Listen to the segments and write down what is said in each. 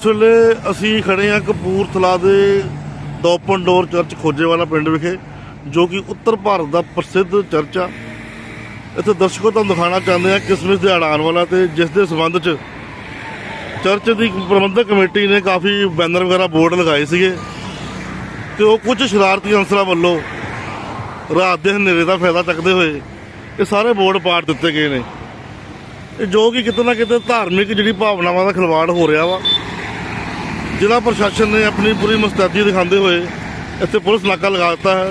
ਇਸ ਵੇਲੇ ਅਸੀਂ ਖੜੇ ਹਾਂ ਕਪੂਰਥਲਾ ਦੇ ਦੋਪਨ ਡੋਰ ਚਰਚ ਖੋਜੇਵਾਲਾ ਪਿੰਡ ਵਿਖੇ, ਜੋ ਕਿ ਉੱਤਰ ਭਾਰਤ ਦਾ ਪ੍ਰਸਿੱਧ ਚਰਚ ਆ। ਇੱਥੇ ਦਰਸ਼ਕੋ, ਤੁਹਾਨੂੰ ਦਿਖਾਉਣਾ ਚਾਹੁੰਦੇ ਹਾਂ ਕ੍ਰਿਸਮਸ ਦੇ ਆਉਣ ਵਾਲਾ ਤੇ ਜਿਸ ਦੇ ਸੰਬੰਧ 'ਚ ਚਰਚ ਦੀ ਪ੍ਰਬੰਧਕ ਕਮੇਟੀ ਨੇ ਕਾਫੀ ਬੈਨਰ ਵਗੈਰਾ, ਬੋਰਡ ਲਗਾਏ ਸੀਗੇ ਤੇ ਉਹ ਕੁਝ ਸ਼ਰਾਰਤੀ ਅੰਸਰਾਂ ਵੱਲੋਂ ਰਾਤ ਦੇ ਹਨੇਰੇ ਦਾ ਫਾਇਦਾ ਚੱਕਦੇ ਹੋਏ ਇਹ ਸਾਰੇ ਬੋਰਡ ਪਾੜ ਦਿੱਤੇ ਗਏ ਨੇ। ਇਹ ਜੋ ਕਿ ਕਿਤੇ ਨਾ ਕਿਤੇ ਧਾਰਮਿਕ ਜਿਹੜੀ ਭਾਵਨਾਵਾਂ ਦਾ ਖਿਲਵਾੜ ਹੋ ਰਿਹਾ ਵਾ ਜ਼ਿਲ੍ਹਾ ਪ੍ਰਸ਼ਾਸਨ ਨੇ ਆਪਣੀ ਪੂਰੀ ਮੁਸਤੈਦੀ ਦਿਖਾਉਂਦੇ ਹੋਏ ਇੱਥੇ ਪੁਲਿਸ ਨਾਕਾ ਲਗਾ ਦਿੱਤਾ ਹੈ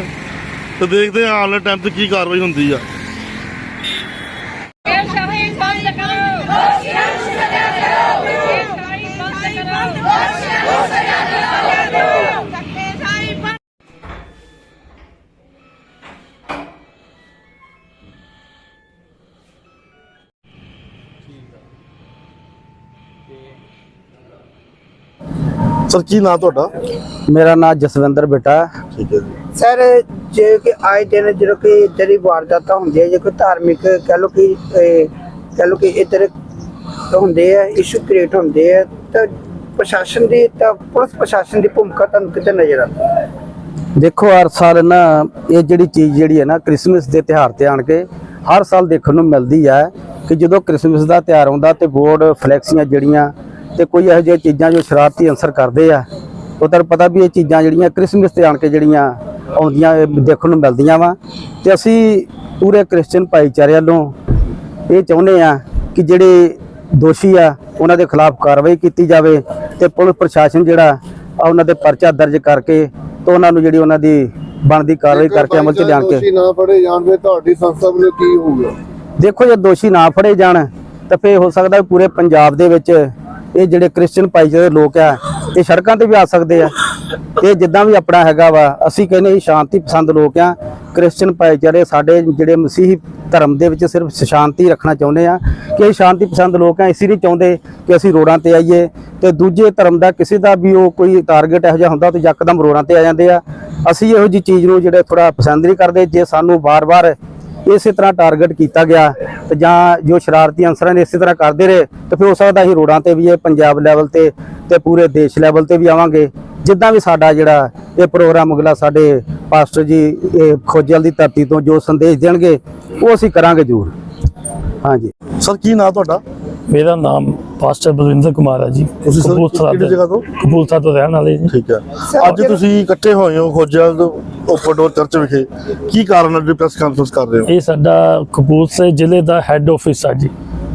ਤੇ ਦੇਖਦੇ ਹਾਂ ਆਉਣ ਵਾਲੇ ਟਾਈਮ ਤੇ ਕੀ ਕਾਰਵਾਈ ਹੁੰਦੀ ਆ। ਸਰ ਕੀ ਨਾਂ ਤੁਹਾਡਾ? ਮੇਰਾ ਨਾਮ ਜਸਵਿੰਦਰ ਬੇਟਾ ਹੈ। ਠੀਕ ਹੈ ਜੀ। ਸਰ ਜੇ ਕਿ ਆਏ ਦਿਨ ਜਦੋਂ ਕਿ ਇੱਧਰ ਹੀ ਵਾਰਦਾਤਾਂ ਹੁੰਦੀਆਂ ਜੇ ਕੋਈ ਧਾਰਮਿਕ ਕਹਿ ਲੋ ਕਿ ਇਹ, ਕਹਿ ਲੋ ਕਿ ਇੱਧਰ ਹੁੰਦੇ ਆ ਇਸ਼ੂ ਕ੍ਰੀਏਟ ਹੁੰਦੇ ਆ ਤਾਂ ਪ੍ਰਸ਼ਾਸਨ ਦੀ ਤਾਂ ਪੁਲਿਸ ਪ੍ਰਸ਼ਾਸਨ ਦੀ ਭੂਮਿਕਾ ਤੁਹਾਨੂੰ ਕਿਤੇ ਨਜ਼ਰ ਆਉਂਦੀ? ਹੈ ਦੇਖੋ ਹਰ ਸਾਲ ਨਾ ਇਹ ਜਿਹੜੀ ਚੀਜ਼ ਜਿਹੜੀ ਹੈ ਨਾ ਕ੍ਰਿਸਮਸ ਦੇ ਤਿਉਹਾਰ ਤੇ ਆਣ ਕੇ ਹਰ ਸਾਲ ਦੇਖਣ ਨੂੰ ਮਿਲਦੀ ਹੈ ਕਿ ਜਦੋਂ ਕ੍ਰਿਸਮਸ ਦਾ ਤਿਉਹਾਰ ਆਉਂਦਾ ਤੇ ਬੋਰਡ ਫਲੈਕਸੀਆਂ ਜਿਹੜੀਆਂ ਤੇ ਕੋਈ ਇਹੋ ਜਿਹੀਆਂ ਚੀਜ਼ਾਂ ਜੋ ਸ਼ਰਾਰਤੀ ਅਨਸਰ ਕਰਦੇ ਆ ਉਹ ਤੁਹਾਨੂੰ ਪਤਾ ਵੀ ਇਹ ਚੀਜ਼ਾਂ ਜਿਹੜੀਆਂ ਕ੍ਰਿਸਮਸ ਤੇ ਆਣ ਕੇ ਜਿਹੜੀਆਂ ਆਉਂਦੀਆਂ ਦੇਖਣ ਨੂੰ ਮਿਲਦੀਆਂ ਵਾ। ਤੇ ਅਸੀਂ ਪੂਰੇ ਕ੍ਰਿਸਚੀਅਨ ਭਾਈਚਾਰੇ ਵੱਲੋਂ ਇਹ ਚਾਹੁੰਦੇ ਆ ਕਿ ਜਿਹੜੇ ਦੋਸ਼ੀ ਆ ਉਹਨਾਂ ਦੇ ਖਿਲਾਫ ਕਾਰਵਾਈ ਕੀਤੀ ਜਾਵੇ ਤੇ ਪੁਲਿਸ ਪ੍ਰਸ਼ਾਸਨ ਜਿਹੜਾ ਆ ਉਹਨਾਂ ਦੇ ਪਰਚਾ ਦਰਜ ਕਰਕੇ ਤੇ ਉਹਨਾਂ ਨੂੰ ਜਿਹੜੀ ਉਹਨਾਂ ਦੀ ਬਣਦੀ ਕਾਰਵਾਈ ਕਰਕੇ ਅਮਲ ਚ ਲਿਆਣ ਕੇ ਦੋਸ਼ੀ ਨਾ ਫੜੇ ਜਾਣ ਤੁਹਾਡੀ ਸੰਸਥਾ ਵੱਲੋਂ ਕੀ ਹੋਊਗਾ? ਦੇਖੋ ਜੇ ਦੋਸ਼ੀ ਨਾ ਫੜੇ ਜਾਣ ਤਾਂ ਫੇਰ ਹੋ ਸਕਦਾ ਪੂਰੇ ਪੰਜਾਬ ਦੇ ਵਿੱਚ ਇਹ ਜਿਹੜੇ ਕ੍ਰਿਸਚੀਅਨ ਭਾਈਚਾਰੇ ਦੇ ਲੋਕ ਆ, ਇਹ ਸੜਕਾਂ ਤੇ ਵੀ ਆ ਸਕਦੇ ਆ। ਤੇ ਜਿੱਦਾਂ ਵੀ ਆਪਣਾ ਹੈਗਾ ਵਾ, ਅਸੀਂ ਕਹਿੰਦੇ ਇਹ ਸ਼ਾਂਤੀ ਪਸੰਦ ਲੋਕ ਆ। ਕ੍ਰਿਸਚੀਅਨ ਭਾਈਚਾਰੇ ਸਾਡੇ ਜਿਹੜੇ ਮਸੀਹੀ ਧਰਮ ਦੇ ਵਿੱਚ ਸਿਰਫ ਸ਼ਾਂਤੀ ਰੱਖਣਾ ਚਾਹੁੰਦੇ ਆ ਕਿ ਇਹ ਸ਼ਾਂਤੀ ਪਸੰਦ ਲੋਕ ਆ, ਇਸੇ ਨਹੀਂ ਚਾਹੁੰਦੇ ਕਿ ਅਸੀਂ ਰੋਡਾਂ ਤੇ ਆਈਏ। ਤੇ ਦੂਜੇ ਧਰਮ ਦਾ ਕਿਸੇ ਦਾ ਵੀ ਉਹ ਕੋਈ ਟਾਰਗੇਟ ਇਹੋ ਜਿਹਾ ਹੁੰਦਾ ਤੇ ਯਕਦਮ ਰੋਡਾਂ ਤੇ ਆ ਜਾਂਦੇ ਆ। ਅਸੀਂ ਇਹੋ ਜੀ ਚੀਜ਼ ਨੂੰ ਜਿਹੜੇ ਥੋੜਾ ਪਸੰਦ ਨਹੀਂ ਕਰਦੇ, ਜੇ ਸਾਨੂੰ ਵਾਰ-ਵਾਰ ਇਸੇ ਤਰ੍ਹਾਂ ਟਾਰਗੇਟ ਕੀਤਾ ਗਿਆ ਤੇ ਜਾਂ ਜੋ ਸ਼ਰਾਰਤੀ ਅਨਸਰਾਂ ਨੇ ਇਸੇ ਤਰ੍ਹਾਂ ਕਰਦੇ ਰਹੇ, ਤੇ ਫਿਰ ਹੋ ਸਕਦਾ ਅਸੀਂ ਰੋਡਾਂ ਤੇ ਵੀ ਇਹ ਪੰਜਾਬ ਲੈਵਲ ਤੇ ਤੇ ਪੂਰੇ ਦੇਸ਼ ਲੈਵਲ ਤੇ ਵੀ ਆਵਾਂਗੇ। ਜਿੱਦਾਂ ਵੀ ਸਾਡਾ ਜਿਹੜਾ ਇਹ ਪ੍ਰੋਗਰਾਮ ਅਗਲਾ ਸਾਡੇ ਪਾਸਟਰ ਜੀ, ਇਹ ਖੋਜਲ ਦੀ ਧਰਤੀ ਤੋਂ ਜੋ ਸੰਦੇਸ਼ ਦੇਣਗੇ, ਉਹ ਅਸੀਂ ਕਰਾਂਗੇ ਜ਼ਰੂਰ। ਹਾਂਜੀ। ਸਰ ਕੀ ਨਾਂ ਤੁਹਾਡਾ? ਮੇਰਾ ਨਾਮ ਪਾਸਟਰ ਬਲਵਿੰਦਰ ਕੁਮਾਰ ਹੈ ਜੀ। ਤੁਸੀਂ ਸਰ ਕਪੂਰਥਲਾ ਕਿਹੜੀ ਜਗ੍ਹਾ ਤੋਂ? ਕਪੂਰਥਲਾ ਤੋਂ ਰਹਿਣ ਵਾਲੇ ਜੀ। ਠੀਕ ਹੈ। ਅੱਜ ਤੁਸੀਂ ਇਕੱਠੇ ਹੋਏ ਹੋ ਖੋਜਾ ਓਪਨ ਡੋਰ ਚਰਚ ਵਿਖੇ। ਕੀ ਕਾਰਨ ਹੈ ਜਿਹੜੀ ਪ੍ਰੈਸ ਕਾਨਫਰੰਸ ਕਰ ਰਹੇ ਹੋ? ਇਹ ਸਾਡਾ ਕਪੂਰਥਲੇ ਜ਼ਿਲ੍ਹੇ ਦਾ ਹੈੱਡ ਆਫਿਸ ਆ ਜੀ।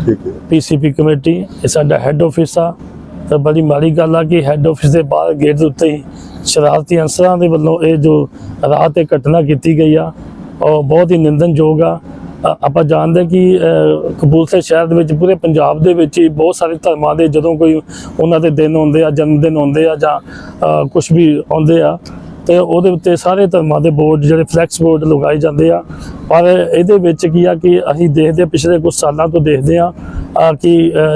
ਠੀਕ ਹੈ। ਪੀਸੀਪੀ ਕਮੇਟੀ ਇਹ ਸਾਡਾ ਹੈੱਡ ਆਫਿਸ ਆ। ਤਾਂ ਬੜੀ ਮਾੜੀ ਗੱਲ ਆ ਕਿ ਹੈੱਡ ਆਫਿਸ ਦੇ ਬਾਹਰ ਗੇਟ ਦੇ ਉੱਤੇ ਹੀ ਸ਼ਰਾਰਤੀ ਅਨਸਰਾਂ ਦੇ ਵੱਲੋਂ ਇਹ ਜੋ ਰਾਤ ਤੇ ਘਟਨਾ ਕੀਤੀ ਗਈ ਆ ਉਹ ਬਹੁਤ ਹੀ ਨਿੰਦਨਯੋਗ ਆ। ਆਪਾਂ ਜਾਣਦੇ ਕਿ ਅ, ਕਪੂਰਥਲੇ ਸ਼ਹਿਰ ਦੇ ਵਿੱਚ ਪੂਰੇ ਪੰਜਾਬ ਦੇ ਵਿੱਚ ਹੀ ਬਹੁਤ ਸਾਰੇ ਧਰਮਾਂ ਦੇ ਜਦੋਂ ਕੋਈ ਉਹਨਾਂ ਦੇ ਦਿਨ ਹੁੰਦੇ ਆ ਜਨਮ ਦਿਨ ਹੁੰਦੇ ਆ ਜਾਂ ਕੁਝ ਵੀ ਆਉਂਦੇ ਆ ਤੇ ਉਹਦੇ ਉੱਤੇ ਸਾਰੇ ਧਰਮਾਂ ਦੇ ਬੋਰਡ ਜਿਹੜੇ ਫਲੈਕਸ ਬੋਰਡ ਲਗਾਏ ਜਾਂਦੇ ਆ। ਪਰ ਇਹਦੇ ਵਿੱਚ ਕੀ ਆ ਕਿ ਅਸੀਂ ਦੇਖਦੇ ਹਾਂ ਪਿਛਲੇ ਕੁਝ ਸਾਲਾਂ ਤੋਂ ਦੇਖਦੇ ਆ ਕਿ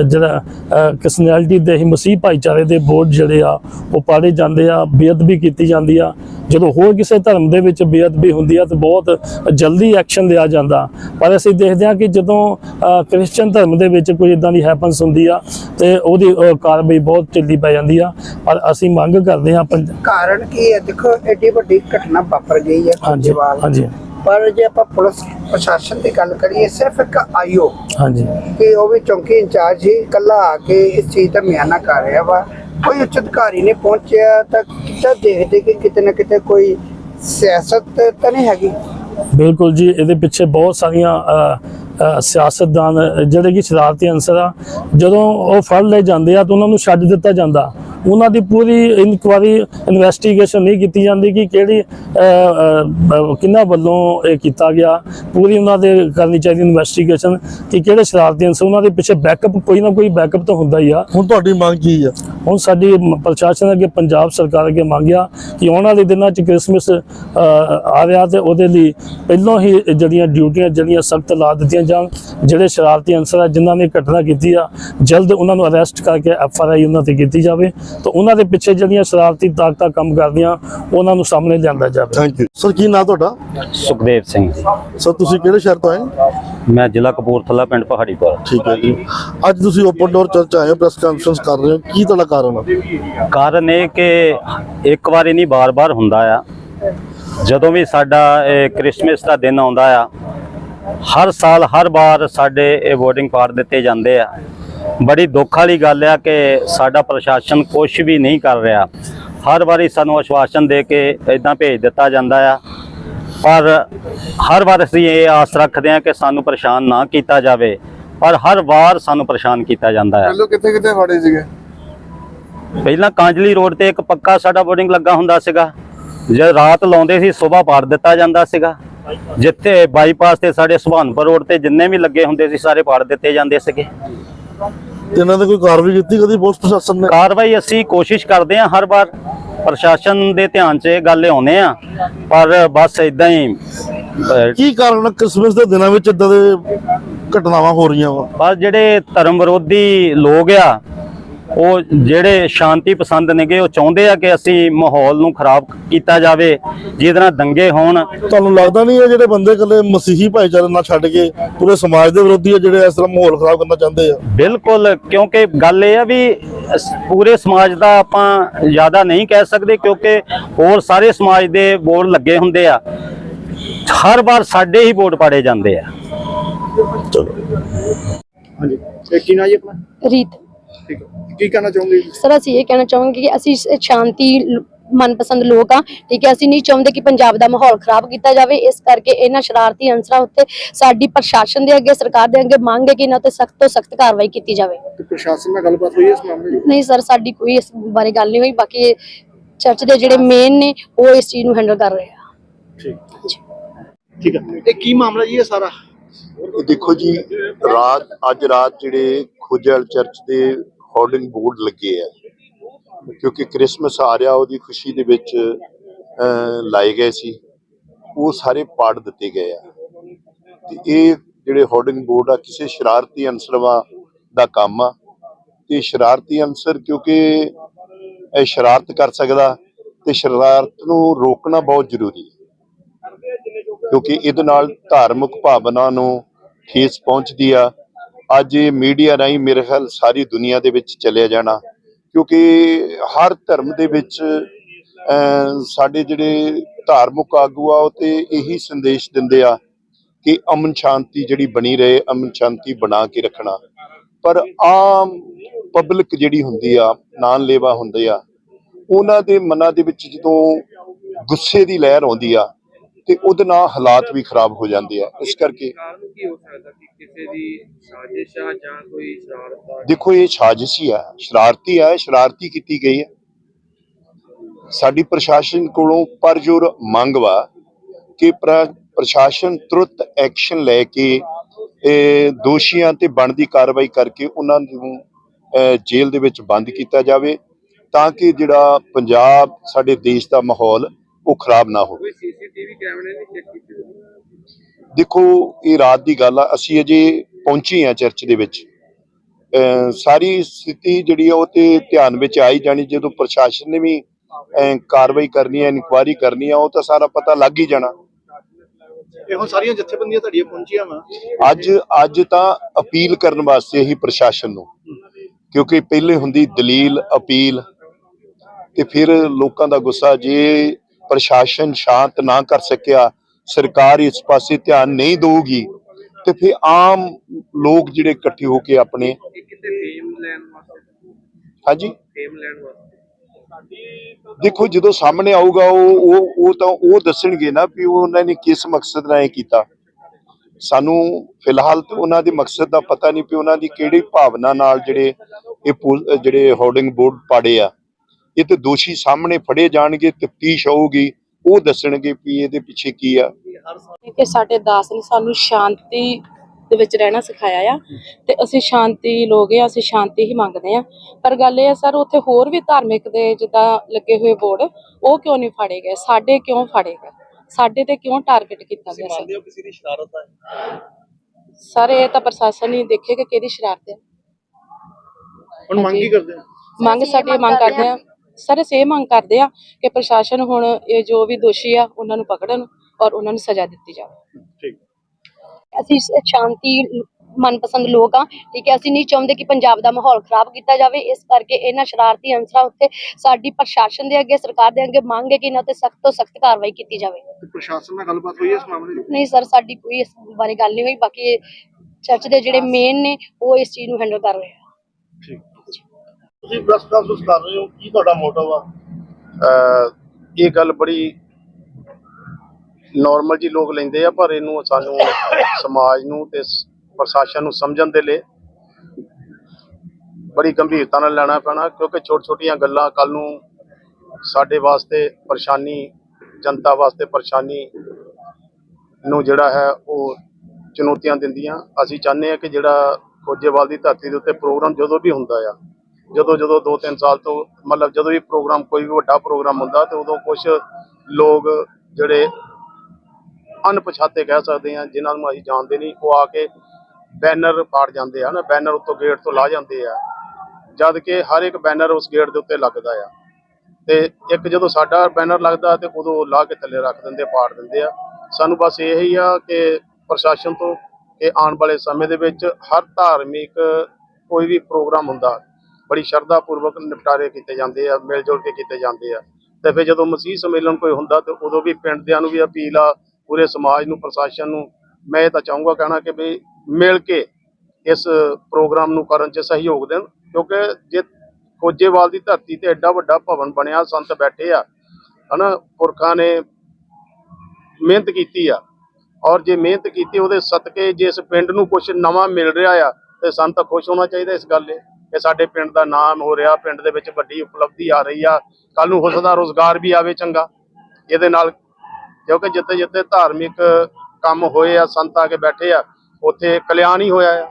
ਜਿਹੜਾ ਕ੍ਰਿਸਚੀਅਨਿਟੀ ਦੇ ਹੀ ਮਸੀਹ ਭਾਈਚਾਰੇ ਦੇ ਬੋਰਡ ਜਿਹੜੇ ਆ ਉਹ ਪਾੜੇ ਜਾਂਦੇ ਆ ਬੇਅਦਬੀ ਕੀਤੀ ਜਾਂਦੀ ਆ। ਜਦੋਂ ਹੋਰ ਕਿਸੇ ਧਰਮ ਦੇ ਵਿੱਚ ਬੇਅਦਬੀ ਹੁੰਦੀ ਆ ਤਾਂ ਬਹੁਤ ਜਲਦੀ ਐਕਸ਼ਨ ਲਿਆ ਜਾਂਦਾ। ਪਰ ਅਸੀਂ ਦੇਖਦੇ ਹਾਂ ਕਿ ਜਦੋਂ ਅ, ਕ੍ਰਿਸਚੀਅਨ ਧਰਮ ਦੇ ਵਿੱਚ ਕੋਈ ਇਦਾਂ ਦੀ ਹੈਪਨਸ ਹੁੰਦੀ ਆ ਤੇ ਉਹਦੀ ਕਾਰਵਾਈ ਬਹੁਤ ਢਿੱਲੀ ਪੈ ਜਾਂਦੀ ਆ। ਪਰ ਅਸੀਂ ਮੰਗ ਕਰਦੇ ਹਾਂ ਪੰਜ- ਕਾਰਨ ਕੀ ਹੈ? ਦੇਖੋ ਐਡੀ ਵੱਡੀ ਘਟਨਾ ਵਾਪਰ ਗਈ ਹੈ ਹਾਂਜੀ। ਹਾਂਜੀ। ਪਰ ਜੇ ਆਪਾਂ ਪੁਲਿਸ ਪ੍ਰਸ਼ਾਸਨ ਦੀ ਗੱਲ ਕਰੀਏ ਸਿਰਫ ਇੱਕ ਆਈਓ ਹਾਂਜੀ। ਕਿ ਉਹ ਵੀ ਚੌਂਕੀ ਇੰਚਾਰਜ ਹੀ ਇਕੱਲਾ ਆ ਕੇ ਇਸ ਚੀਜ਼ ਦਾ ਮਿਆਨਾ ਕਰ ਰਿਹਾ ਵਾ। ਕੋਈ ਉੱਚ ਅਧਿਕਾਰੀ ਨੇ ਪਹੁੰਚਿਆ ਤਾਂ ਕਿੱਦਾਂ ਦੇਖਦੇ ਕਿ ਕਿਤੇ ਨਾ ਕਿਤੇ ਕੋਈ ਸਿਆਸਤ ਤਾਂ ਨਹੀਂ ਹੈਗੀ? ਬਿਲਕੁਲ ਜੀ ਇਹਦੇ ਪਿੱਛੇ ਬਹੁਤ ਸਾਰੀਆਂ ਅ, ਅ, ਸਿਆਸਤਦਾਨ ਜਿਹੜੇ ਕਿ ਸ਼ਰਾਰਤੀ ਅਨਸਰ ਆ ਜਦੋਂ ਉਹ ਫੜ ਲਏ ਜਾਂਦੇ ਆ ਤਾਂ ਉਹਨਾਂ ਨੂੰ ਛੱਡ ਦਿੱਤਾ ਜਾਂਦਾ। ਉਹਨਾਂ ਦੀ ਪੂਰੀ ਇਨਕੁਆਰੀ ਇਨਵੈਸਟੀਗੇਸ਼ਨ ਨਹੀਂ ਕੀਤੀ ਜਾਂਦੀ ਕਿ ਕਿਹੜੀ ਕਿਹਨਾਂ ਵੱਲੋਂ ਇਹ ਕੀਤਾ ਗਿਆ। ਪੂਰੀ ਉਹਨਾਂ ਦੇ ਕਰਨੀ ਚਾਹੀਦੀ ਇਨਵੈਸਟੀਗੇਸ਼ਨ ਕਿ ਕਿਹੜੇ ਸ਼ਰਾਰਤੀ ਅਨਸਰ ਉਹਨਾਂ ਦੇ ਪਿੱਛੇ ਬੈਕਅਪ ਕੋਈ ਨਾ ਕੋਈ ਬੈਕਅਪ ਤਾਂ ਹੁੰਦਾ ਹੀ ਆ। ਹੁਣ ਤੁਹਾਡੀ ਮੰਗ ਕੀ ਆ? ਹੁਣ ਸਾਡੀ ਪ੍ਰਸ਼ਾਸਨ ਅੱਗੇ ਪੰਜਾਬ ਸਰਕਾਰ ਅੱਗੇ ਮੰਗਿਆ ਕਿ ਆਉਣ ਵਾਲੇ ਦਿਨਾਂ 'ਚ ਕ੍ਰਿਸਮਸ ਆ ਰਿਹਾ ਤੇ ਉਹਦੇ ਲਈ ਪਹਿਲਾਂ ਹੀ ਜਿਹੜੀਆਂ ਡਿਊਟੀਆਂ ਜਿਹੜੀਆਂ ਸਖਤ ਲਾ ਦਿੱਤੀਆਂ ਜਾਣ ਜਿਹੜੇ ਸ਼ਰਾਰਤੀ ਅਨਸਰ ਆ ਜਿਨ੍ਹਾਂ ਨੇ ਘਟਨਾ ਕੀਤੀ ਆ ਜਲਦ ਉਹਨਾਂ ਨੂੰ ਅਰੈਸਟ ਕਰਕੇ ਐਫ ਆਰ ਆਈ ਉਹਨਾਂ ਤੇ ਕੀਤੀ ਜਾਵੇ। ਤਾਂ ਉਹਨਾਂ ਦੇ ਪਿੱਛੇ ਜਿਹੜੀਆਂ ਸ਼ਰਾਰਤੀ ਤਾਕਤਾਂ ਕੰਮ ਕਰਦੀਆਂ ਉਹਨਾਂ ਨੂੰ ਸਾਹਮਣੇ ਲਿਆਂਦਾ ਜਾਵੇ। ਥੈਂਕ ਯੂ ਸਰ ਕੀ ਨਾਂ ਤੁਹਾਡਾ? ਸੁਖਦੇਵ ਸਿੰਘ। ਜੀ ਸਰ ਤੁਸੀਂ ਕਿਹੜੇ ਸ਼ਹਿਰ ਤੋਂ ਆਏ? ਮੈਂ ਜ਼ਿਲ੍ਹਾ ਕਪੂਰਥਲਾ ਪਿੰਡ ਪਹਾੜੀਪੁਰ। ਠੀਕ ਹੈ ਜੀ। ਅੱਜ ਤੁਸੀਂ ਓਪਨ ਡੋਰ ਚਰਚ ਆਏ ਹੋ ਪ੍ਰੈਸ ਕਾਨਫਰੰਸ ਕਰ ਰਹੇ ਹੋ। ਕੀ ਤੁਹਾਡਾ ਕਾਰਨ ਹੈ ਕਾਰਨ ਇਹ ਕਿ ਇੱਕ ਵਾਰੀ ਨਹੀਂ ਬਾਰ-ਬਾਰ ਹੁੰਦਾ ਆ। ਜਦੋਂ ਵੀ ਸਾਡਾ ਇਹ ਕ੍ਰਿਸਮਸ ਦਾ ਦਿਨ ਆਉਂਦਾ ਆ ਹਰ ਸਾਲ ਹਰ ਵਾਰ ਸਾਡੇ ਇਹ VOTING ਪਾੜ ਦਿੱਤੇ ਜਾਂਦੇ ਆ। ਬੜੀ ਦੁੱਖ ਵਾਲੀ ਗੱਲ ਆ ਕਿ ਸਾਡਾ ਪ੍ਰਸ਼ਾਸਨ ਕੁਝ ਵੀ ਨਹੀਂ ਕਰ ਰਿਹਾ। ਹਰ ਵਾਰੀ ਸਾਨੂੰ ਆਸ਼ਵਾਸਨ ਦੇ ਕੇ ਇਦਾਂ ਭੇਜ ਦਿੱਤਾ ਜਾਂਦਾ ਆ। ਪਰ ਹਰ ਵਾਰ ਅਸੀਂ ਇਹ ਆਸ ਰੱਖਦੇ ਹਾਂ ਕਿ ਸਾਨੂੰ ਪਰੇਸ਼ਾਨ ਨਾ ਕੀਤਾ ਜਾਵੇ। ਪਰ ਹਰ ਵਾਰ ਸਾਨੂੰ ਪਰੇਸ਼ਾਨ ਕੀਤਾ ਜਾਂਦਾ ਹੈ ਪਹਿਲਾਂ ਕਿੱਥੇ ਕਿੱਥੇ ਫੜੇ ਸੀਗੇ? ਪਹਿਲਾਂ ਕਾਂਜਲੀ ਰੋਡ ਤੇ ਇੱਕ ਪੱਕਾ ਸਾਡਾ ਬੋਰਡਿੰਗ ਲੱਗਾ ਹੁੰਦਾ ਸੀਗਾ। ਜੇ ਰਾਤ ਲਾਉਂਦੇ ਸੀ ਸਵੇਰ ਪਾੜ ਦਿੱਤਾ ਜਾਂਦਾ ਸੀਗਾ। ਜਿੱਥੇ ਬਾਈਪਾਸ ਤੇ ਸਾਡੇ ਸੁਭਾਨਪੁਰ ਰੋਡ ਤੇ ਜਿੰਨੇ ਵੀ ਲੱਗੇ ਹੁੰਦੇ ਸੀ ਸਾਰੇ ਪਾੜ ਦਿੱਤੇ ਜਾਂਦੇ ਸੀਗੇ। ਤੇ ਇਹਨਾਂ ਤੇ ਕੋਈ ਕਾਰਵਾਈ ਕੀਤੀ ਕਦੀ ਪੁਲਿਸ ਪ੍ਰਸ਼ਾਸਨ ਨੇ? ਕਾਰਵਾਈ ਅਸੀਂ ਕੋਸ਼ਿਸ਼ ਕਰਦੇ ਹਾਂ ਹਰ ਵਾਰ ਪ੍ਰਸ਼ਾਸਨ ਦੇ ਧਿਆਨ 'ਚ ਇਹ ਗੱਲ ਲਿਆਉਂਦੇ ਆ ਪਰ ਬਸ ਇਦਾਂ ਹੀ ਕੀ ਕਾਰਨ ਕ੍ਰਿਸਮਸ ਦੇ ਦਿਨਾਂ ਵਿੱਚ ਇਦਾਂ ਦੇ ਘਟਨਾਵਾਂ ਹੋ ਰਹੀਆਂ ਵਾ? ਬਸ ਜਿਹੜੇ ਧਰਮ ਵਿਰੋਧੀ ਲੋਕ ਆ ਉਹ ਜਿਹੜੇ ਸ਼ਾਂਤੀ ਪਸੰਦ ਨੇਗੇ ਉਹ ਚਾਹੁੰਦੇ ਆ ਕਿ ਅਸੀਂ ਮਾਹੌਲ ਨੂੰ ਖਰਾਬ ਕੀਤਾ ਜਾਵੇ ਜਿਹਦੇ ਨਾਲ ਦੰਗੇ ਹੋਣ। ਤੁਹਾਨੂੰ ਲੱਗਦਾ ਨਹੀਂ ਇਹ ਜਿਹੜੇ ਬੰਦੇ ਇਕੱਲੇ ਮਸੀਹੀ ਭਾਈਚਾਰੇ ਨਾਲ ਛੱਡ ਕੇ ਪੂਰੇ ਸਮਾਜ ਦੇ ਵਿਰੋਧੀ ਆ ਜਿਹੜੇ ਇਸ ਤਰ੍ਹਾਂ ਮਾਹੌਲ ਖਰਾਬ ਕਰਨਾ ਚਾਹੁੰਦੇ ਆ? ਬਿਲਕੁਲ ਕਿਉਂਕਿ ਗੱਲ ਇਹ ਆ ਵੀ ਪੂਰੇ ਸਮਾਜ ਦਾ ਆਪਾਂ ਜ਼ਿਆਦਾ ਨਹੀਂ ਕਹਿ ਸਕਦੇ ਕਿਉਂਕਿ ਹੋਰ ਸਾਰੇ ਸਮਾਜ ਦੇ ਬੋਰਡ ਲੱਗੇ ਹੁੰਦੇ ਆ। ਹਰ ਵਾਰ ਸਾਡੇ ਹੀ ਵੋਟ ਪਾੜੇ ਜਾਂਦੇ ਆ। ਚਲੋ। ਹਾਂਜੀ। ਇਹ ਕੀ ਨਾ ਜੀ ਆਪਣਾ? ਰੀਤ। ਠੀਕ ਹੈ। ਕੀ ਕਹਿਣਾ ਚਾਹੋਗੇ? ਸਰ ਅਸੀਂ ਇਹ ਕਹਿਣਾ ਚਾਹਾਂਗੇ ਕਿ ਅਸੀਂ ਸ਼ਾਂਤੀ ਮਨਪਸੰਦ ਲੋਕ ਆ ਠੀਕ ਹੈ। ਅਸੀਂ ਨਹੀਂ ਚਾਹੁੰਦੇ ਕਿ ਪੰਜਾਬ ਦਾ ਮਾਹੌਲ ਖਰਾਬ ਕੀਤਾ ਜਾਵੇ। ਇਸ ਕਰਕੇ ਇਹਨਾਂ ਸ਼ਰਾਰਤੀ ਅੰਸਰਾਂ ਉੱਤੇ ਸਾਡੀ ਪ੍ਰਸ਼ਾਸਨ ਦੇ ਅੱਗੇ ਸਰਕਾਰ ਦੇ ਅੱਗੇ ਮੰਗ ਹੈ ਕਿ ਇਹਨਾਂ ਤੇ ਸਖਤ ਤੋਂ ਸਖਤ ਕਾਰਵਾਈ ਕੀਤੀ ਜਾਵੇ। ਤੇ ਪ੍ਰਸ਼ਾਸਨ ਨਾਲ ਗੱਲਬਾਤ ਹੋਈ ਇਸ ਮਾਮਲੇ 'ਚ ਨਹੀਂ ਸਰ ਸਾਡੀ ਕੋਈ ਇਸ ਬਾਰੇ ਗੱਲ ਨਹੀਂ ਹੋਈ। ਬਾਕੀ ਚਰਚ ਦੇ ਜਿਹੜੇ ਮੇਨ ਨੇ ਉਹ ਇਸ ਚੀਜ਼ ਨੂੰ ਹੈਂਡਲ ਕਰ ਰਹੇ ਆ। ਠੀਕ ਹੈ। ਇਹ ਕੀ ਮਾਮਲਾ ਜੀ ਇਹ ਸਾਰਾ? ਦੇਖੋ ਜੀ ਰਾਤ ਅੱਜ ਰਾਤ ਜਿਹੜੇ ਖੋਜਲ ਚਰਚ ਦੇ ਹੋਰਡਿੰਗ ਬੋਰਡ ਲੱਗੇ ਆ, ਕਿਉਂਕਿ ਕ੍ਰਿਸਮਸ ਆ ਰਿਹਾ, ਉਹਦੀ ਖੁਸ਼ੀ ਦੇ ਵਿੱਚ ਲਾਏ ਗਏ ਸੀ। ਉਹ ਸਾਰੇ ਪਾੜ ਦਿੱਤੇ ਗਏ ਆ। ਤੇ ਇਹ ਜਿਹੜੇ ਹੋਰਡਿੰਗ ਬੋਰਡ ਆ, ਕਿਸੇ ਸ਼ਰਾਰਤੀ ਅਨਸਰਵਾ ਦਾ ਕੰਮ ਆ। ਤੇ ਸ਼ਰਾਰਤੀ ਅਨਸਰ ਕਿਉਂਕਿ ਇਹ ਸ਼ਰਾਰਤ ਕਰ ਸਕਦਾ, ਤੇ ਸ਼ਰਾਰਤ ਨੂੰ ਰੋਕਣਾ ਬਹੁਤ ਜ਼ਰੂਰੀ ਹੈ। ਕਿਉਂਕਿ ਇਹਦੇ ਨਾਲ ਧਾਰਮਿਕ ਭਾਵਨਾ ਨੂੰ ਠੇਸ ਪਹੁੰਚਦੀ ਆ ਅੱਜ ਇਹ ਮੀਡੀਆ ਰਾਹੀਂ ਮੇਰੇ ਖਿਆਲ ਸਾਰੀ ਦੁਨੀਆ ਦੇ ਵਿੱਚ ਚੱਲਿਆ ਜਾਣਾ, ਕਿਉਂਕਿ ਹਰ ਧਰਮ ਦੇ ਵਿੱਚ ਸਾਡੇ ਜਿਹੜੇ ਧਾਰਮਿਕ ਆਗੂ ਆ, ਉਹ ਤੇ ਇਹੀ ਸੰਦੇਸ਼ ਦਿੰਦੇ ਆ ਕਿ ਅਮਨ ਸ਼ਾਂਤੀ ਜਿਹੜੀ ਬਣੀ ਰਹੇ, ਅਮਨ ਸ਼ਾਂਤੀ ਬਣਾ ਕੇ ਰੱਖਣਾ। ਪਰ ਆਮ ਪਬਲਿਕ ਜਿਹੜੀ ਹੁੰਦੀ ਆ ਨਾਨ ਲੇਵਾ ਹੁੰਦੇ ਆ, ਉਹਨਾਂ ਦੇ ਮਨਾਂ ਦੇ ਵਿੱਚ ਜਦੋਂ ਗੁੱਸੇ ਦੀ ਲਹਿਰ ਆਉਂਦੀ ਆ ਤੇ ਉਹਦੇ ਨਾਲ ਹਾਲਾਤ ਵੀ ਖਰਾਬ ਹੋ ਜਾਂਦੇ ਆ। ਇਸ ਕਰਕੇ ਕਾਰਨ ਕੀ ਹੋ ਸਕਦਾ ਕਿ ਕਿਸੇ ਦੀ ਸਾਜ਼ਿਸ਼ ਆ ਜਾਂ ਕੋਈ ਸ਼ਰਾਰਤ? ਆ ਦੇਖੋ ਇਹ ਸਾਜ਼ਿਸ਼ ਹੀ ਆ। ਸ਼ਰਾਰਤੀ ਆ ਸ਼ਰਾਰਤੀ ਕੀਤੀ ਗਈ ਹੈ ਸਾਡੀ ਪ੍ਰਸ਼ਾਸਨ ਕੋਲੋਂ ਪਰਜੋਰ ਮੰਗ ਵਾ ਕਿ ਪ੍ਰ- ਪ੍ਰਸ਼ਾਸਨ ਤੁਰੰਤ ਐਕਸ਼ਨ ਲੈ ਕੇ ਇਹ ਦੋਸ਼ੀਆਂ ਤੇ ਬਣਦੀ ਕਾਰਵਾਈ ਕਰਕੇ ਉਹਨਾਂ ਨੂੰ ਜੇਲ੍ਹ ਦੇ ਵਿੱਚ ਬੰਦ ਕੀਤਾ ਜਾਵੇ ਤਾਂ ਕਿ ਜਿਹੜਾ ਪੰਜਾਬ ਸਾਡੇ ਦੇਸ਼ ਦਾ ਮਾਹੌਲ ਉਹ ਖਰਾਬ ਨਾ ਹੋਵੇ। ਕੋਈ ਸੀਸੀਟੀਵੀ ਕੈਮਰੇ ਨਹੀਂ ਚੈੱਕ ਕੀਤੇ ਦੇਖੋ ਇਹ ਰਾਤ ਦੀ ਗੱਲ ਆ ਅਸੀਂ ਅਜੇ ਪਹੁੰਚੇ ਆ ਚਰਚ ਦੇ ਵਿੱਚ। ਸਾਰੀ ਸਥਿਤੀ ਜਿਹੜੀ ਆ ਉਹ ਤੇ ਧਿਆਨ ਵਿੱਚ ਆਈ ਜਾਣੀ। ਜਦੋਂ ਪ੍ਰਸ਼ਾਸਨ ਨੇ ਵੀ ਕਾਰਵਾਈ ਕਰਨੀ ਹੈ ਇਨਕੁਆਇਰੀ ਕਰਨੀ ਆ ਉਹ ਤਾਂ ਸਾਰਾ ਪਤਾ ਲੱਗ ਹੀ ਜਾਣਾ। ਇਹੋ ਸਾਰੀਆਂ ਜਥੇਬੰਦੀਆਂ ਤੁਹਾਡੀਆਂ ਪਹੁੰਚੀਆਂ ਵਾ। ਅੱਜ ਅੱਜ ਤਾਂ ਅਪੀਲ ਕਰਨ ਵਾਸਤੇ ਹੀ ਪ੍ਰਸ਼ਾਸਨ ਨੂੰ। ਕਿਉਂਕਿ ਪਹਿਲੇ ਹੁੰਦੀ ਦਲੀਲ ਅਪੀਲ ਤੇ ਫਿਰ ਲੋਕਾਂ ਦਾ ਗੁੱਸਾ। ਜੇ ਪ੍ਰਸ਼ਾਸਨ ਸ਼ਾਂਤ ਨਾ ਕਰ ਸਕਿਆ ਸਰਕਾਰ ਇਸ ਪਾਸੇ ਧਿਆਨ ਨਹੀਂ ਦੇਊਗੀ ਤੇ ਫਿਰ ਆਮ ਲੋਕ ਜਿਹੜੇ ਇਕੱਠੇ ਹੋ ਕੇ ਆਪਣੇ ਹਾਂਜੀ? ਦੇਖੋ ਜਦੋਂ ਸਾਹਮਣੇ ਆਊਗਾ ਉਹ ਉਹ ਉਹ ਤਾਂ ਉਹ ਦੱਸਣਗੇ ਨਾ ਵੀ ਉਹ ਉਹਨਾਂ ਨੇ ਕਿਸ ਮਕਸਦ ਨਾਲ ਇਹ ਕੀਤਾ। ਸਾਨੂੰ ਫਿਲਹਾਲ ਤਾਂ ਉਹਨਾਂ ਦੇ ਮਕਸਦ ਦਾ ਪਤਾ ਨਹੀਂ ਵੀ ਉਹਨਾਂ ਦੀ ਕਿਹੜੀ ਭਾਵਨਾ ਨਾਲ ਜਿਹੜੇ ਇਹ ਜਿਹੜੇ ਹੋਰਡਿੰਗ ਬੋਰਡ ਪਾੜੇ ਆ। ਇਹ ਤੇ ਦੋਸ਼ੀ ਸਾਹਮਣੇ ਫੜੇ ਜਾਣਗੇ ਤਫਤੀਸ਼ ਹੋਊਗੀ ਉਹ ਦੱਸਣਗੇ ਵੀ ਇਹਦੇ ਪਿੱਛੇ ਕੀ ਆ। ਕਿ ਸਾਡੇ ਦਾਸ ਨੇ ਸਾਨੂੰ ਸ਼ਾਂਤੀ ਦੇ ਵਿੱਚ ਰਹਿਣਾ ਸਿਖਾਇਆ ਆ ਤੇ ਅਸੀਂ ਸ਼ਾਂਤੀ ਲੋਕ ਆ ਅਸੀਂ ਸ਼ਾਂਤੀ ਹੀ ਮੰਗਦੇ ਆ। ਪਰ ਗੱਲ ਇਹ ਆ ਸਰ ਉੱਥੇ ਹੋਰ ਵੀ ਧਾਰਮਿਕ ਦੇ ਜਿੱਦਾਂ ਲੱਗੇ ਹੋਏ ਬੋਰਡ ਉਹ ਕਿਉਂ ਨਹੀਂ ਫਾੜੇ ਗਏ? ਸਾਡੇ ਕਿਉਂ ਫਾੜੇ ਗਏ? ਸਾਡੇ ਤੇ ਕਿਉਂ ਟਾਰਗੇਟ ਕੀਤਾ ਗਿਆ ਸਰ? ਹੋ ਕਿਸੇ ਦੀ ਸ਼ਰਾਰਤ ਹੈ ਸਰ ਇਹ ਤਾਂ ਪ੍ਰਸ਼ਾਸਨ ਹੀ ਦੇਖੇ ਕਿ ਕਿਹਦੀ ਸ਼ਰਾਰਤ ਹੈ ਹੁਣ ਮੰਗ ਕੀ ਕਰਦੇ ਹੋ ਮੰਗ ਸਾਡੀ ਮੰਗ ਕਰਦੇ ਆ। ਸਰ ਇਹ ਮੰਗ ਕਰਦੇ ਆ ਕਿ ਪ੍ਰਸ਼ਾਸਨ ਹੁਣ ਇਹ ਜੋ ਵੀ ਦੋਸ਼ੀ ਆ ਉਹਨਾਂ ਨੂੰ ਪਕੜਨ ਔਰ ਉਹਨਾਂ ਨੂੰ ਸਜ਼ਾ ਦਿੱਤੀ ਜਾਵੇ। ਠੀਕ। ਅਸੀਂ ਸ- ਸ਼ਾਂਤੀ ਮਨਪਸੰਦ ਲੋਕ ਆ ਠੀਕ ਹੈ ਅਸੀਂ ਨਹੀਂ ਚਾਹੁੰਦੇ ਕਿ ਪੰਜਾਬ ਦਾ ਮਾਹੌਲ ਖਰਾਬ ਕੀਤਾ ਜਾਵੇ। ਇਸ ਕਰਕੇ ਇਹਨਾਂ ਸ਼ਰਾਰਤੀ ਅਨਸਰਾਂ ਉੱਤੇ ਸਾਡੀ ਪ੍ਰਸ਼ਾਸਨ ਦੇ ਅੱਗੇ ਸਰਕਾਰ ਦੇ ਅੱਗੇ ਮੰਗ ਹੈ ਕਿ ਇਹਨਾਂ ਉੱਤੇ ਸਖਤ ਤੋਂ ਸਖਤ ਕਾਰਵਾਈ ਕੀਤੀ ਜਾਵੇ। ਤੇ ਪ੍ਰਸ਼ਾਸਨ ਨਾਲ ਗੱਲਬਾਤ ਹੋਈ ਹੈ ਇਸ ਮਾਮਲੇ 'ਚ ਨਹੀਂ ਸਰ ਸਾਡੀ ਕੋਈ ਇਸ ਬਾਰੇ ਗੱਲ ਨਹੀਂ ਹੋਈ। ਬਾਕੀ ਚਰਚ ਦੇ ਜਿਹੜੇ ਮੇਨ ਨੇ ਉਹ ਇਸ ਚੀਜ਼ ਨੂੰ ਹੈਂਡਲ ਕਰ ਰਹੇ ਆ। ਠੀਕ। ਤੁਸੀਂ ਪ੍ਰੈਸ ਕਾਨਫਰੰਸ ਕਰ ਰਹੇ ਹੋ ਕੀ ਤੁਹਾਡਾ ਮੋਟਿਵ ਆ? ਅ, ਇਹ ਗੱਲ ਬੜੀ ਨਾਰਮਲ ਜੀ ਲੋਕ ਲੈਂਦੇ ਆ ਪਰ ਇਹਨੂੰ ਸਾਨੂੰ ਸਮਾਜ ਨੂੰ ਤੇ ਸ- ਪ੍ਰਸ਼ਾਸਨ ਨੂੰ ਸਮਝਣ ਦੇ ਲਈ ਬੜੀ ਗੰਭੀਰਤਾ ਨਾਲ ਲੈਣਾ ਪੈਣਾ ਕਿਉਂਕਿ ਛੋਟ ਛੋਟੀਆਂ ਗੱਲਾਂ ਕੱਲ ਨੂੰ ਸਾਡੇ ਵਾਸਤੇ ਪਰੇਸ਼ਾਨੀ ਜਨਤਾ ਵਾਸਤੇ ਪਰੇਸ਼ਾਨੀ ਨੂੰ ਜਿਹੜਾ ਹੈ ਉਹ ਚੁਣੌਤੀਆਂ ਦਿੰਦੀਆਂ। ਅਸੀਂ ਚਾਹੁੰਦੇ ਹਾਂ ਕਿ ਜਿਹੜਾ ਖੋਜੇਵਾਲ ਦੀ ਧਰਤੀ ਦੇ ਉੱਤੇ ਪ੍ਰੋਗਰਾਮ ਜਦੋਂ ਵੀ ਹੁੰਦਾ ਆ ਜਦੋਂ ਜਦੋਂ 2-3 ਸਾਲ ਤੋਂ ਮਤਲਬ ਜਦੋਂ ਵੀ ਪ੍ਰੋਗਰਾਮ ਕੋਈ ਵੀ ਵੱਡਾ ਪ੍ਰੋਗਰਾਮ ਹੁੰਦਾ ਤੇ ਉਦੋਂ ਕੁਝ ਲੋਕ ਜਿਹੜੇ ਅਣਪਛਾਤੇ ਕਹਿ ਸਕਦੇ ਆ, ਜਿਨ੍ਹਾਂ ਨੂੰ ਅਸੀਂ ਜਾਣਦੇ ਨਹੀਂ, ਉਹ ਆ ਕੇ ਬੈਨਰ ਪਾੜ ਜਾਂਦੇ ਆ ਨਾ, ਬੈਨਰ ਉੱਤੋਂ ਗੇਟ ਤੋਂ ਲਾ ਜਾਂਦੇ ਆ। ਜਦ ਕਿ ਹਰ ਇੱਕ ਬੈਨਰ ਉਸ ਗੇਟ ਦੇ ਉੱਤੇ ਲੱਗਦਾ ਆ। ਤੇ ਇੱਕ ਜਦੋਂ ਸਾਡਾ ਬੈਨਰ ਲੱਗਦਾ ਤੇ ਉਦੋਂ ਲਾ ਕੇ ਥੱਲੇ ਰੱਖ ਦਿੰਦੇ, ਪਾੜ ਦਿੰਦੇ ਆ। ਸਾਨੂੰ ਬਸ ਇਹ ਹੀ ਆ ਕਿ ਪ੍ਰਸ਼ਾਸਨ ਤੋਂ ਕਿ ਆਉਣ ਵਾਲੇ ਸਮੇਂ ਦੇ ਵਿੱਚ ਹਰ ਧਾਰਮਿਕ ਕੋਈ ਵੀ ਪ੍ਰੋਗਰਾਮ ਹੁੰਦਾ ਬੜੀ ਸ਼ਰਧਾ ਪੂਰਵਕ ਨਿਪਟਾਰੇ ਕੀਤੇ ਜਾਂਦੇ ਆ ਮਿਲ ਜੁਲ ਕੇ ਕੀਤੇ ਜਾਂਦੇ ਆ। ਤੇ ਫਿਰ ਜਦੋਂ ਮਸੀਹ ਸੰਮੇਲਨ ਕੋਈ ਹੁੰਦਾ ਤੇ ਉਦੋਂ ਵੀ ਪਿੰਡਿਆਂ ਨੂੰ ਵੀ ਅਪੀਲ ਆ, ਪੂਰੇ ਸਮਾਜ ਨੂੰ, ਪ੍ਰਸ਼ਾਸਨ ਨੂੰ, ਮੈਂ ਇਹ ਤਾਂ ਚਾਹੂੰਗਾ ਕਹਿਣਾ ਕਿ ਵੀ ਮਿਲ ਕੇ ਇਸ ਪ੍ਰੋਗਰਾਮ ਨੂੰ ਕਰਨ 'ਚ ਸਹਿਯੋਗ ਦੇਣ, ਕਿਉਂਕਿ ਜੇ ਖੋਜੇਵਾਲ ਦੀ ਧਰਤੀ ਤੇ ਐਡਾ ਵੱਡਾ ਭਵਨ ਬਣਿਆ, ਸੰਤ ਬੈਠੇ ਆ, ਹਨਾ, ਪੁਰਖਾਂ ਨੇ ਮਿਹਨਤ ਕੀਤੀ ਆ। ਔਰ ਜੇ ਮਿਹਨਤ ਕੀਤੀ, ਉਹਦੇ ਸਦਕੇ ਜੇ ਇਸ ਪਿੰਡ ਨੂੰ ਕੁਝ ਨਵਾਂ ਮਿਲ ਰਿਹਾ ਆ, ਤੇ ਸੰਤ ਖੁਸ਼ ਹੋਣਾ ਚਾਹੀਦਾ ਇਸ ਗੱਲ 'ਤੇ। ਕਿ ਸਾਡੇ ਪਿੰਡ ਦਾ ਨਾਮ ਹੋ ਰਿਹਾ ਪਿੰਡ ਦੇ ਵਿੱਚ ਵੱਡੀ ਉਪਲਬਧੀ ਆ ਰਹੀ ਆ। ਕੱਲ ਨੂੰ ਹੋ ਸਕਦਾ ਰੋਜ਼ਗਾਰ ਵੀ ਆਵੇ ਚੰਗਾ। ਇਹਦੇ ਨਾਲ ਕਿਉਂਕਿ ਜਿੱਥੇ ਜਿੱਥੇ ਧਾਰਮਿਕ ਕੰਮ ਹੋਏ ਆ ਸੰਤ ਆ ਕੇ ਬੈਠੇ ਆ ਉੱਥੇ ਕਲਿਆਣ ਹੀ ਹੋਇਆ ਆ।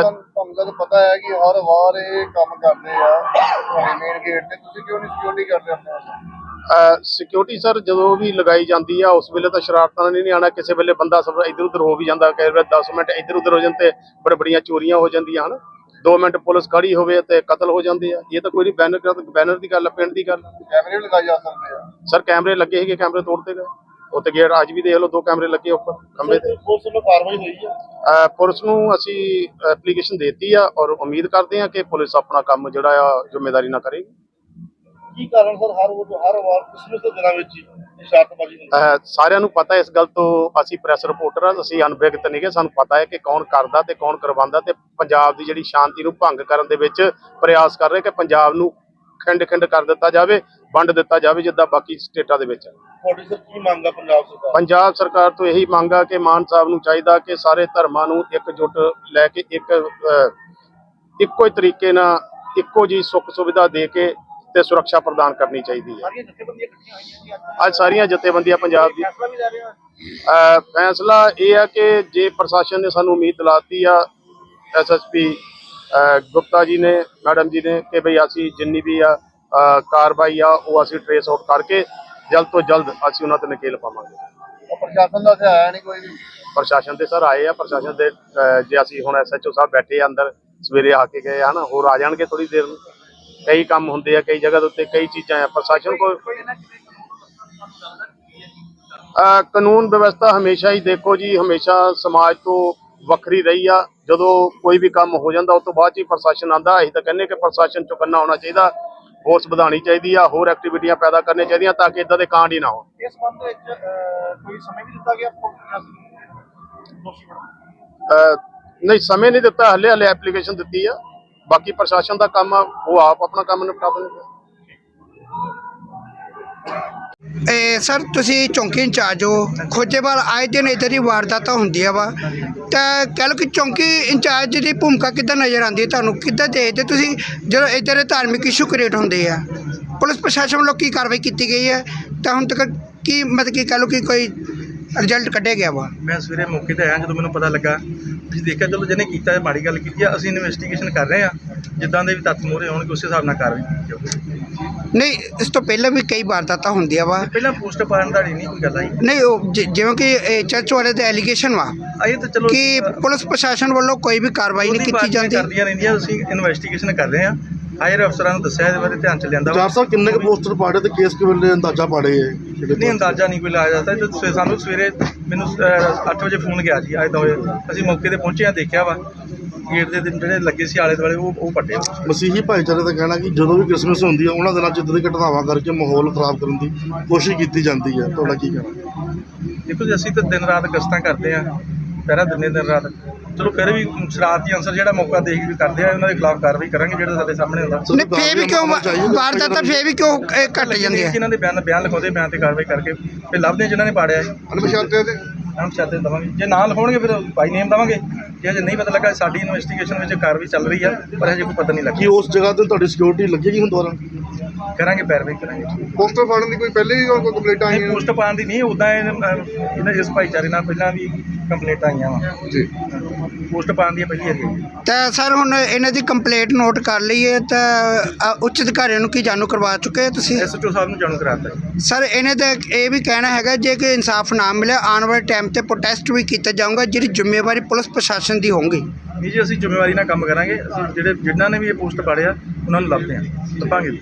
ਤੁਹਾਨੂੰ ਤਾਂ ਪਤਾ ਹੈ ਕਿ ਹਰ ਵਾਰ ਇਹ ਕੰਮ ਕਰਦੇ ਆ। ਮੇਨ ਗੇਟ ਤੇ ਤੁਸੀਂ ਕਿਉਂ ਨਹੀਂ ਸਿਕਿਉਰਿਟੀ ਕਰਦੇ ਆਪਣੇ ਸਿਕਿਉਰਿਟੀ ਸਰ ਜਦੋਂ ਵੀ ਲਗਾਈ ਜਾਂਦੀ ਆ ਉਸ ਵੇਲੇ ਤਾਂ ਸ਼ਰਾਰਤਾਂ ਨਹੀਂ ਆਣਾ ਕਿਸੇ ਵੇਲੇ ਬੰਦਾ ਸਭ ਇੱਧਰ ਉੱਧਰ ਹੋ ਵੀ ਜਾਂਦਾ ਕਈ ਵਾਰ 10 ਮਿੰਟ ਇੱਧਰ ਉੱਧਰ ਹੋ ਜਾਂਦੇ ਬੜ ਬੜੀਆਂ ਚੋਰੀਆਂ ਹੋ ਜਾਂਦੀਆਂ ਹਨ? 2 ਮਿੰਟ ਪੁਲਿਸ ਖੜੀ ਹੋਵੇ ਤੇ ਕਤਲ ਹੋ ਜਾਂਦੇ ਆ। ਇਹ ਤਾਂ ਕੋਈ ਨਹੀਂ ਬੈਨਰ ਬੈਨਰ ਦੀ ਗੱਲ ਆ ਪਿੰਡ ਦੀ ਗੱਲ। ਕੈਮਰੇ ਲਗਾਏ ਜਾ ਸਕਦੇ ਆ। ਸਰ ਕੈਮਰੇ ਲੱਗੇ ਸੀਗੇ ਕੈਮਰੇ ਤੋੜਤੇ ਗਏ। ਉੱਤੇ ਗੇਟ ਅੱਜ ਵੀ ਦੇਖ ਲਓ ਦੋ ਕੈਮਰੇ ਲੱਗੇ ਉੱਪਰ ਖੰਭੇ ਤੇ। ਪੁਲਿਸ ਵੱਲੋਂ ਕਾਰਵਾਈ ਹੋਈ ਆ? ਪੁਲਿਸ ਨੂੰ ਅਸੀਂ ਐਪਲੀਕੇਸ਼ਨ ਦੇਤੀ ਆ ਔਰ ਉਮੀਦ ਕਰਦੇ ਆ ਕਿ ਪੁਲਿਸ ਆਪਣਾ ਕੰਮ ਜਿਹੜਾ ਆ ਜ਼ਿੰਮੇਵਾਰੀ ਨਾਲ ਕਰੇਗੀ। ਕੀ ਕਾਰਨ ਸਰ? ਹਰ ਹਰ ਵਾਰ ਕ੍ਰਿਸਮਸ ਦੇ ਦਿਨਾਂ ਵਿੱਚ ਹੀ ਸ਼ਰਾਰਤਬਾਜ਼ੀ ਹੁੰਦੀ ਅਹ ਸਾਰਿਆਂ ਨੂੰ ਪਤਾ ਇਸ ਗੱਲ ਤੋਂ ਅਸੀਂ ਪ੍ਰੈਸ ਰਿਪੋਰਟਰ ਆ ਅਸੀਂ ਅਨਵਿਗਤ ਨਹੀਂਗੇ। ਸਾਨੂੰ ਪਤਾ ਹੈ ਕਿ ਕੌਣ ਕਰਦਾ ਤੇ ਕੌਣ ਕਰਵਾਉਂਦਾ ਤੇ ਪੰਜਾਬ ਦੀ ਜਿਹੜੀ ਸ਼ਾਂਤੀ ਨੂੰ ਭੰਗ ਕਰਨ ਦੇ ਵਿੱਚ ਪ੍ਰਯਾਸ ਕਰ ਰਹੇ ਕਿ ਪੰਜਾਬ ਨੂੰ ਖਿੰਡ ਖਿੰਡ ਕਰ ਦਿੱਤਾ ਜਾਵੇ ਵੰਡ ਦਿੱਤਾ ਜਾਵੇ ਜਿੱਦਾਂ ਬਾਕੀ ਸਟੇਟਾਂ ਦੇ ਵਿੱਚ ਤੁਹਾਡੀ ਸਰ ਕੀ ਮੰਗ ਆ ਪੰਜਾਬ ਸਰਕਾਰ ਪੰਜਾਬ ਸਰਕਾਰ ਤੋਂ ਇਹੀ ਮੰਗ ਆ ਕਿ ਮਾਨ ਸਾਹਿਬ ਨੂੰ ਚਾਹੀਦਾ ਕਿ ਸਾਰੇ ਧਰਮਾਂ ਨੂੰ ਇਕਜੁੱਟ ਲੈ ਕੇ ਇੱਕ ਅਹ, ਇੱਕੋ ਹੀ ਤਰੀਕੇ ਨਾਲ ਇੱਕੋ ਜੀ ਸੁੱਖ ਸੁਵਿਧਾ ਦੇ ਕੇ ਤੇ ਸੁਰੱਖਿਆ ਪ੍ਰਦਾਨ ਕਰਨੀ ਚਾਹੀਦੀ ਹੈ। ਅੱਜ? ਸਾਰੀਆਂ ਜਥੇਬੰਦੀਆਂ ਪੰਜਾਬ ਦੀ ਫੈਸਲਾ ਇਹ ਆ ਕਿ ਜੇ ਪ੍ਰਸ਼ਾਸਨ ਨੇ ਸਾਨੂੰ ਉਮੀਦ ਦਿਲਾਤੀ ਆ ਐਸਐਸਪੀ ਗੁਪਤਾ ਜੀ ਨੇ ਮੈਡਮ ਜੀ ਨੇ ਕਿ ਭਈ ਅਸੀਂ ਜਿੰਨੀ ਵੀ ਆ ਕਾਰਵਾਈ ਆ ਉਹ ਅਸੀਂ ਟ੍ਰੇਸ ਆਊਟ ਕਰਕੇ ਜਲਦ ਤੋਂ ਜਲਦ ਅਸੀਂ ਉਹਨਾਂ ਤੇ ਨਕੇਲ ਪਾਵਾਂਗੇ। ਪ੍ਰਸ਼ਾਸਨ ਦਾ ਆਇਆ ਨਹੀਂ ਕੋਈ ਵੀ। ਪ੍ਰਸ਼ਾਸਨ ਦੇ ਸਰ ਆਏ ਆ ਪ੍ਰਸ਼ਾਸਨ ਦੇ ਜੇ ਅਸੀਂ ਹੁਣ ਐਸਐਚਓ ਸਾਹਿਬ ਬੈਠੇ ਆ ਅੰਦਰ ਸਵੇਰੇ ਆ ਕੇ ਗਏ ਆ ਨਾ ਹੋਰ ਆ ਜਾਣਗੇ ਥੋੜੀ ਦੇਰ ਨੂੰ। ਕਈ ਕੰਮ ਹੁੰਦੇ ਆ ਕਈ ਜਗ੍ਹਾ ਦੇ ਉੱਤੇ ਕਈ ਚੀਜ਼ਾਂ ਆ ਪ੍ਰਸ਼ਾਸਨ ਕੋਲ। ਕਾਨੂੰਨ ਵਿਵਸਥਾ ਹਮੇਸ਼ਾ ਹੀ ਦੇਖੋ ਜੀ ਹਮੇਸ਼ਾ ਸਮਾਜ ਤੋਂ ਵੱਖਰੀ ਰਹੀ ਆ। ਜਦੋਂ ਕੋਈ ਵੀ ਕੰਮ ਹੋ ਜਾਂਦਾ ਉਸ ਤੋਂ ਬਾਅਦ ਹੀ ਪ੍ਰਸ਼ਾਸਨ ਆਂਦਾ ਅਸੀਂ ਤਾਂ ਕਹਿੰਦੇ ਕਿ ਪ੍ਰਸ਼ਾਸਨ ਚੁਕੰਨਾ ਹੋਣਾ ਚਾਹੀਦਾ ਫੋਰਸ ਵਧਾਉਣੀ ਚਾਹੀਦੀ ਆ ਹੋਰ ਐਕਟੀਵਿਟੀਆਂ ਪੈਦਾ ਕਰਨੀਆਂ ਚਾਹੀਦੀਆਂ ਤਾਂ ਕਿ ਇਦਾਂ ਦੇ ਕਾਂਡ ਹੀ ਨਾ ਹੋਣ। ਇਸ ਸੰਬੰਧ ਵਿੱਚ ਕੋਈ ਸਮੇਂ ਵੀ ਦਿੱਤਾ ਗਿਆ ਨਹੀਂ ਸਮੇਂ ਨਹੀਂ ਦਿੱਤਾ। ਹਲੇ ਹਲੇ ਐਪਲੀਕੇਸ਼ਨ ਦਿੱਤੀ ਆ। ਬਾਕੀ ਪ੍ਰਸ਼ਾਸਨ ਦਾ ਕੰਮ ਆ, ਉਹ ਆਪ ਆਪਣਾ ਕੰਮ ਨਿਪਟਾ ਦੇਣਗੇ। ਇਹ ਸਰ, ਤੁਸੀਂ ਚੌਂਕੀ ਇੰਚਾਰਜ ਹੋ। ਖੋਜੇਵਾਲ ਆਏ ਦਿਨ ਇੱਧਰ ਦੀ ਵਾਰਦਾਤਾਂ ਹੁੰਦੀਆਂ ਵਾ। ਤਾਂ ਕਹਿ ਲਓ ਕਿ ਚੌਂਕੀ ਇੰਚਾਰਜ ਦੀ ਭੂਮਿਕਾ ਕਿੱਦਾਂ ਨਜ਼ਰ ਆਉਂਦੀ ਤੁਹਾਨੂੰ? ਕਿੱਦਾਂ ਦੇਖਦੇ ਤੁਸੀਂ ਜਦੋਂ ਇੱਧਰ ਦੇ ਧਾਰਮਿਕ ਇਸ਼ੂ ਕ੍ਰੀਏਟ ਹੁੰਦੇ ਆ? ਪੁਲਿਸ ਪ੍ਰਸ਼ਾਸਨ ਵੱਲੋਂ ਕੀ ਕਾਰਵਾਈ ਕੀਤੀ ਗਈ ਹੈ? ਤਾਂ ਹੁਣ ਤੱਕ ਕੀ ਮਤਲਬ ਕਿ ਕਹਿ ਲਓ ਕਿ ਕੋਈ ਰਿਜ਼ਲਟ ਕੱਢਿਆ ਗਿਆ ਵਾ। ਮੈਂ ਸਵੇਰੇ ਮੌਕੇ ਤੇ ਆਇਆ ਜਦੋਂ ਮੈਨੂੰ ਪਤਾ ਲੱਗਾ ਅਸੀਂ ਦੇਖਿਆ ਚਲੋ ਜਿਹਨੇ ਕੀਤਾ ਹੈ ਮਾੜੀ ਗੱਲ ਕੀਤੀ ਆ ਅਸੀਂ ਇਨਵੈਸਟੀਗੇਸ਼ਨ ਕਰ ਰਹੇ ਆ ਜਿੱਦਾਂ ਦੇ ਵੀ ਤੱਥ ਮੋਰੇ ਆਉਣਗੇ ਉਸੇ ਹਿਸਾਬ ਨਾਲ ਕਾਰਵਾਈ ਕੀਤੀ ਨਹੀਂ ਇਸ ਤੋਂ ਪਹਿਲਾਂ ਵੀ ਕਈ ਵਾਰਦਾਤਾਂ ਹੁੰਦੀਆਂ ਵਾ। ਪਹਿਲਾਂ ਪੋਸਟ ਪਾਉਣ ਦਾ ਨਹੀਂ ਕੋਈ ਗੱਲ ਆਈ। ਨਹੀਂ ਉਹ ਜਿ- ਜਿਵੇਂ ਕਿ ਇਹ ਚਰਚ ਵਾਲੇ ਦੇ ਐਲੀਗੇਸ਼ਨ ਵਾ ਆਏ ਤਾਂ ਚਲੋ ਕਿ ਪੁਲਿਸ ਪ੍ਰਸ਼ਾਸਨ ਵੱਲੋਂ ਕੋਈ ਵੀ ਕਾਰਵਾਈ ਨਹੀਂ ਉਹਦੀ ਕੀਤੀ ਪਾਰਟੀਆਂ ਜਾਂਦੀ। ਕਰਦੀਆਂ ਰਹਿੰਦੀਆਂ ਅਸੀਂ ਇਨਵੈਸਟੀਗੇਸ਼ਨ ਕਰ ਰਹੇ ਆ। ਹਾਇਰ ਅਫਸਰਾਂ ਨੂੰ ਦੱਸਿਆ ਇਹਦੇ ਬਾਰੇ ਧਿਆਨ ਚ ਲਿਆਂਦਾ ਵਾ। ਚਾਰ ਸਾਹਿਬ ਕਿੰਨੇ ਕੁ ਪੋਸਟਰ ਪਾੜੇ ਤੇ ਕੇਸ ਕਿਵੇਂ ਅੰਦਾਜ਼ਾ ਪਾੜੇ ਹੈ ਜਿਹੜੇ ਨਹੀਂ ਅੰਦਾਜ਼ਾ ਨਹੀਂ ਕੋਈ ਲਾਇਆ ਜਾਂਦਾ ਜਦੋਂ ਸਵੇ- ਸਾਨੂੰ ਸਵੇਰੇ ਮੈਨੂੰ 8 ਵਜੇ ਫੋਨ ਗਿਆ ਜੀ ਅੱਜ ਦਾ ਅਸੀਂ ਮੌਕੇ ਤੇ ਪਹੁੰਚੇ ਆ ਦੇਖਿਆ ਵਾ। ਗੇਟ ਦੇ ਦਿਨ ਜਿਹੜੇ ਲੱਗੇ ਸੀ ਆਲੇ ਦੁਆਲੇ ਉਹ ਉਹ ਪੱਟੇ ਮਸੀਹੀ ਭਾਈਚਾਰੇ ਦਾ ਕਹਿਣਾ ਕਿ ਜਦੋਂ ਵੀ ਕ੍ਰਿਸਮਸ ਹੁੰਦੀ ਹੈ ਉਹਨਾਂ ਦਿਨਾਂ 'ਚ ਇੱਦਾਂ ਦੀ ਘਟਨਾਵਾਂ ਕਰਕੇ ਮਾਹੌਲ ਖਰਾਬ ਕਰਨ ਦੀ ਕੋਸ਼ਿਸ਼ ਕੀਤੀ ਜਾਂਦੀ ਹੈ ਤੁਹਾਡਾ ਕੀ ਕਹਿਣਾ? ਦੇਖੋ ਜੀ ਅਸੀਂ ਤਾਂ ਦਿਨ ਰਾਤ ਗਸ਼ਤਾਂ ਕਰਦੇ ਆ ਪਹਿਰਾ ਦਿਨੇ ਦਿਨ ਰਾਤ ਚਲੋ ਫਿਰ ਵੀ ਸ਼ਰਾਰਤੀ ਅਨਸਰ ਜਿਹੜਾ ਮੌਕਾ ਦੇਖ ਕੇ ਕਰਦੇ ਆ ਉਹਨਾਂ ਦੇ ਖਿਲਾਫ ਕਾਰਵਾਈ ਕਰਾਂਗੇ ਜਿਹੜਾ ਸਾਡੇ ਸਾਹਮਣੇ ਹੁੰਦਾ। ਨਹੀਂ ਫੇਰ ਵੀ ਕਿਉਂ ਵਾਰਦਾਤਾਂ ਫੇਰ ਵੀ ਕਿਉਂ ਇਹ ਘਟ ਜਾਂਦੇ ਆ ਜਿਨ੍ਹਾਂ ਦੇ ਬਿਆਨ ਬਿਆਨ ਲਿਖਾਉਂਦੇ ਬਿਆਨ ਤੇ ਕਾਰਵਾਈ ਕਰਕੇ ਫਿਰ ਲੱਭਦੇ ਜਿਨ੍ਹਾਂ ਨੇ ਪਾੜਿਆ ਹੈ ਅਨਪਛਾਤੇ ਤੇ? ਅਨੁਸ਼ਾਤੇ ਦਵਾਂਗੇ। ਜੇ ਨਾ ਲਿਖਾਉਣਗੇ ਫਿਰ ਬਾਈ ਨੇਮ ਦਵਾਂਗੇ। ਜੇ ਅਜੇ ਨਹੀਂ ਪਤਾ ਲੱਗਾ ਸਾਡੀ ਇਨਵੈਸਟੀਗੇਸ਼ਨ ਵਿੱਚ ਕਾਰਵਾਈ ਚੱਲ ਰਹੀ ਆ ਪਰ ਹਜੇ ਕੋਈ ਪਤਾ ਨਹੀਂ ਕੀ ਲੱਗੀ ਉਸ ਜਗ੍ਹਾ ਤੇ ਤੁਹਾਡੀ ਸਿਕਿਉਰਿਟੀ ਲੱਗੇਗੀ ਹੁਣ ਦੁਬਾਰਾ? ਕਰਾਂਗੇ ਪੈਰਵਾਈ ਕਰਾਂਗੇ। ਪੋਸਟਰ ਫਾੜਨ ਦੀ ਕੋਈ ਪਹਿਲੇ ਵੀ ਕੋਈ ਕੰਪਲੇਂਟ ਆਈ ਨਹੀਂ ਪੋਸਟ ਪਾਉਣ ਦੀ ਨਹੀਂ ਉਦਾਂ ਇਹਨਾਂ ਇਸ ਭਾਈਚਾਰੇ ਨਾਲ ਪਹਿਲਾਂ ਵੀ ਕੰਪਲੇਂਟ ਆਈਆਂ ਵਾ। ਜੀ। ਪੋਸਟ ਪਾਉਣ ਦੀ ਪਹਿਲੀ ਵਾਰੀ ਹੈ ਤਾਂ ਸਰ ਹੁਣ ਇਹਨਾਂ ਦੀ ਕੰਪਲੇਂਟ ਨੋਟ ਕਰ ਲਈ ਹੈ ਤਾਂ ਅ, ਉੱਚ ਅਧਿਕਾਰੀਆਂ ਨੂੰ ਕੀ ਜਾਣੂ ਕਰਵਾ ਚੁੱਕੇ ਹੋ ਤੁਸੀਂ ਐਸਐਚਓ ਸਾਹਿਬ ਨੂੰ ਜਾਣੂ ਕਰਾਤਾ ਜੀ। ਸਰ ਇਹਨੇ ਤਾਂ ਇਹ ਵੀ ਕਹਿਣਾ ਹੈਗਾ ਜੇ ਕਿ ਇਨਸਾਫ ਨਾ ਮਿਲਿਆ ਆਉਣ ਵਾਲੇ ਟਾਈਮ ਤੇ ਪ੍ਰੋਟੈਸਟ ਵੀ ਕੀਤਾ ਜਾਊਗਾ ਜਿਹੜੀ ਜ਼ਿੰਮੇਵਾਰੀ ਪੁਲਿਸ ਪ੍ਰਸ਼ਾਸਨ ਦੀ ਹੋਊਗੀ। ਨਹੀਂ ਜੀ ਅਸੀਂ ਜ਼ਿੰਮੇਵਾਰੀ ਨਾਲ ਕੰਮ ਕਰਾਂਗੇ। ਅਸੀਂ ਜਿਹੜੇ ਜਿਨ੍ਹਾਂ ਨੇ ਵੀ ਇਹ ਪੋਸਟ ਪਾੜਿਆ ਉਹਨਾਂ ਨੂੰ ਲੱਭਦੇ ਹਾਂ। ਲੱਭਾਂਗੇ ਜੀ